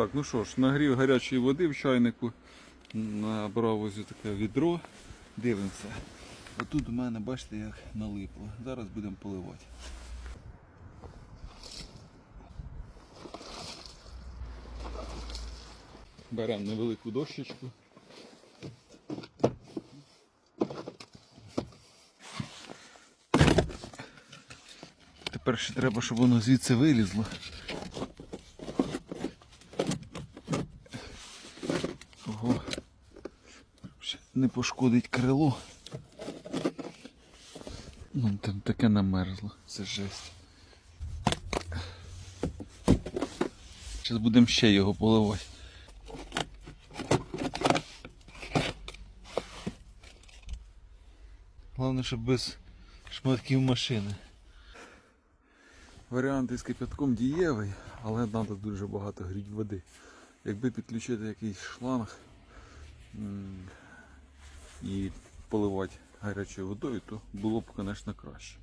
Так, ну що ж, нагрів гарячої води в чайнику. Набрав ось таке відро. Дивимося. Отут у мене, бачите, як налипло. Зараз будемо поливати. Беремо невелику дощечку. Тепер ще треба, щоб воно звідси вилізло. Ого. Ще Не пошкодить крило. Ну, там таке намерзло. Це жесть. Зараз будемо ще його поливати. Головне, щоб без шматків машини. Варіант із кипятком дієвий, але треба дуже багато гріть води. Якби підключити якийсь шланг і поливати гарячою водою, то було б, звісно, краще.